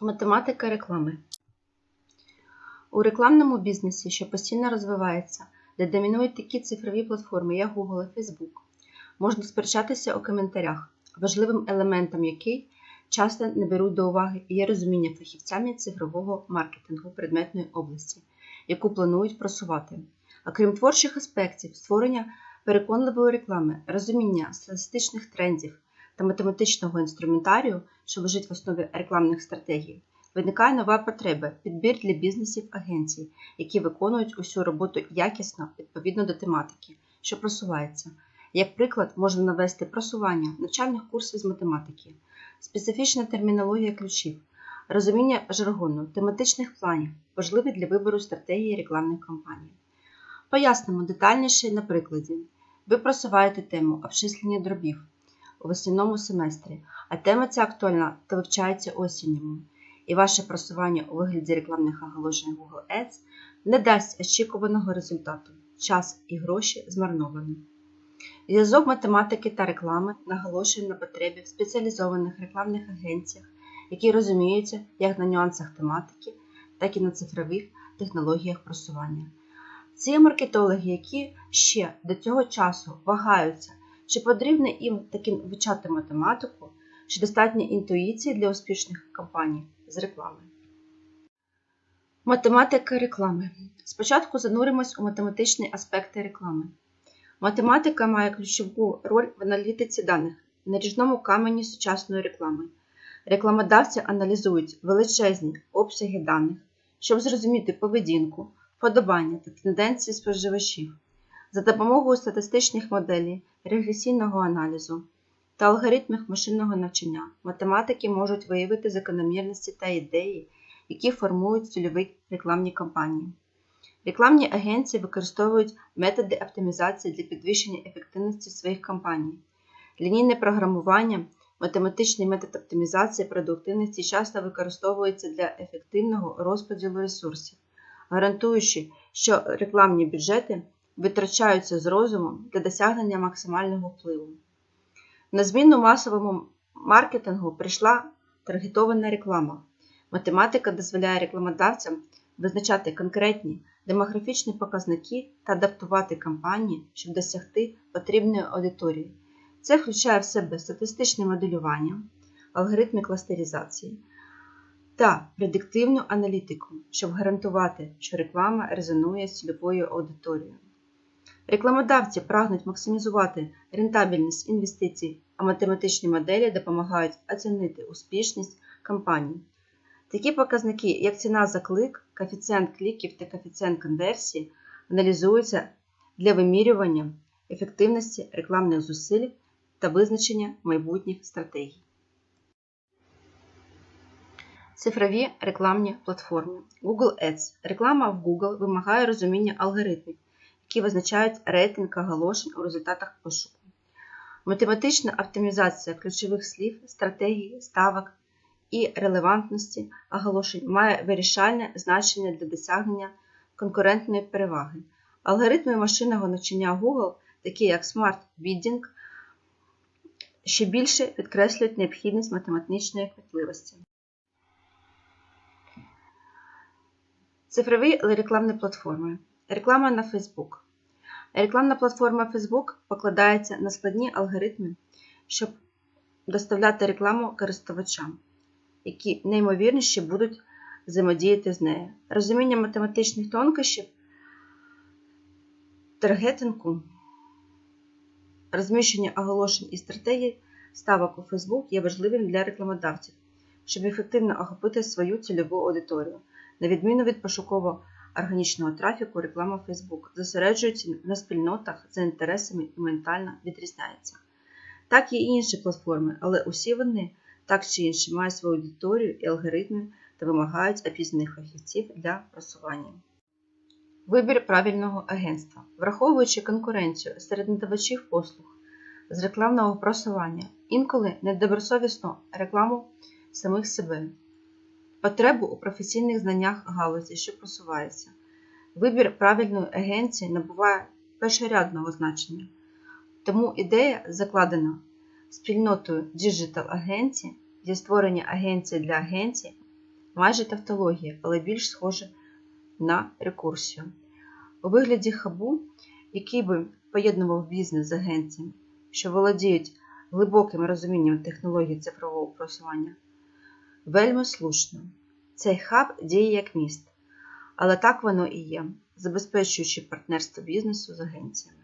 Математика реклами. У рекламному бізнесі, що постійно розвивається, де домінують такі цифрові платформи, як Google і Facebook, можна сперечатися у коментарях, важливим елементом який часто не беруть до уваги є розуміння фахівцями цифрового маркетингу предметної області, яку планують просувати. А крім творчих аспектів, створення переконливої реклами, розуміння статистичних трендів та математичного інструментарію, що лежить в основі рекламних стратегій, виникає нова потреба підбір для бізнесів агенцій, які виконують усю роботу якісно відповідно до тематики, що просувається. Як приклад, можна навести просування навчальних курсів з математики, специфічна термінологія ключів, розуміння жаргону, тематичних планів, важливі для вибору стратегії рекламних кампаній. Пояснимо детальніше на прикладі. Ви просуваєте тему обчислення дробів у весняному семестрі, а тема ця актуальна та вивчається осінньому, і ваше просування у вигляді рекламних оголошень Google Ads не дасть очікуваного результату, час і гроші змарновані. Зв'язок математики та реклами наголошує на потребі в спеціалізованих рекламних агенціях, які розуміються як на нюансах тематики, так і на цифрових технологіях просування. Ці маркетологи, які ще до цього часу вагаються, чи потрібно їм таки вивчати математику, чи достатньо інтуїції для успішних кампаній з реклами. Математика реклами. Спочатку зануримось у математичні аспекти реклами. Математика має ключову роль в аналітиці даних на ріжному камені сучасної реклами. Рекламодавці аналізують величезні обсяги даних, щоб зрозуміти поведінку, вподобання та тенденції споживачів. За допомогою статистичних моделей, регресійного аналізу та алгоритмів машинного навчання математики можуть виявити закономірності та ідеї, які формують цільові рекламні кампанії. Рекламні агенції використовують методи оптимізації для підвищення ефективності своїх кампаній. Лінійне програмування, математичний метод оптимізації продуктивності часто використовується для ефективного розподілу ресурсів, гарантуючи, що рекламні бюджети витрачаються з розумом для досягнення максимального впливу. На зміну масовому маркетингу прийшла таргетована реклама. Математика дозволяє рекламодавцям визначати конкретні демографічні показники та адаптувати кампанії, щоб досягти потрібної аудиторії. Це включає в себе статистичне моделювання, алгоритми кластеризації та предиктивну аналітику, щоб гарантувати, що реклама резонує з цільовою аудиторією. Рекламодавці прагнуть максимізувати рентабельність інвестицій, а математичні моделі допомагають оцінити успішність кампаній. Такі показники, як ціна за клик, коефіцієнт кліків та коефіцієнт конверсії, аналізуються для вимірювання ефективності рекламних зусиль та визначення майбутніх стратегій. Цифрові рекламні платформи Google Ads. Реклама в Google вимагає розуміння алгоритмів, які визначають рейтинг оголошень у результатах пошуку. Математична оптимізація ключових слів, стратегій, ставок і релевантності оголошень має вирішальне значення для досягнення конкурентної переваги. Алгоритми машинного навчання Google, такі як Smart Bidding, ще більше підкреслюють необхідність математичної квітливості. Цифрові рекламні платформи. Реклама на Facebook. Рекламна платформа Facebook покладається на складні алгоритми, щоб доставляти рекламу користувачам, які неймовірніше будуть взаємодіяти з нею. Розуміння математичних тонкощів, таргетингу, розміщення оголошень і стратегій ставок у Facebook є важливим для рекламодавців, щоб ефективно охопити свою цільову аудиторію. На відміну від пошуково-органічного трафіку, реклама Facebook зосереджується на спільнотах за інтересами і ментально відрізняється. Так є і інші платформи, але усі вони так чи інше мають свою аудиторію і алгоритми та вимагають опізнаних фахівців для просування. Вибір правильного агентства. Враховуючи конкуренцію серед надавачів послуг з рекламного просування, інколи недобросовісну рекламу самих себе потребу у професійних знаннях галузі, що просувається. Вибір правильної агенції набуває першорядного значення. Тому ідея закладена спільнотою Digital агенції зі створення агенції для агенцій майже тавтологія, але більш схоже на рекурсію. У вигляді хабу, який би поєднував бізнес з агенціями, що володіють глибоким розумінням технологій цифрового просування, вельми слушно. Цей хаб діє як міст, але так воно і є, забезпечуючи партнерство бізнесу з агенціями.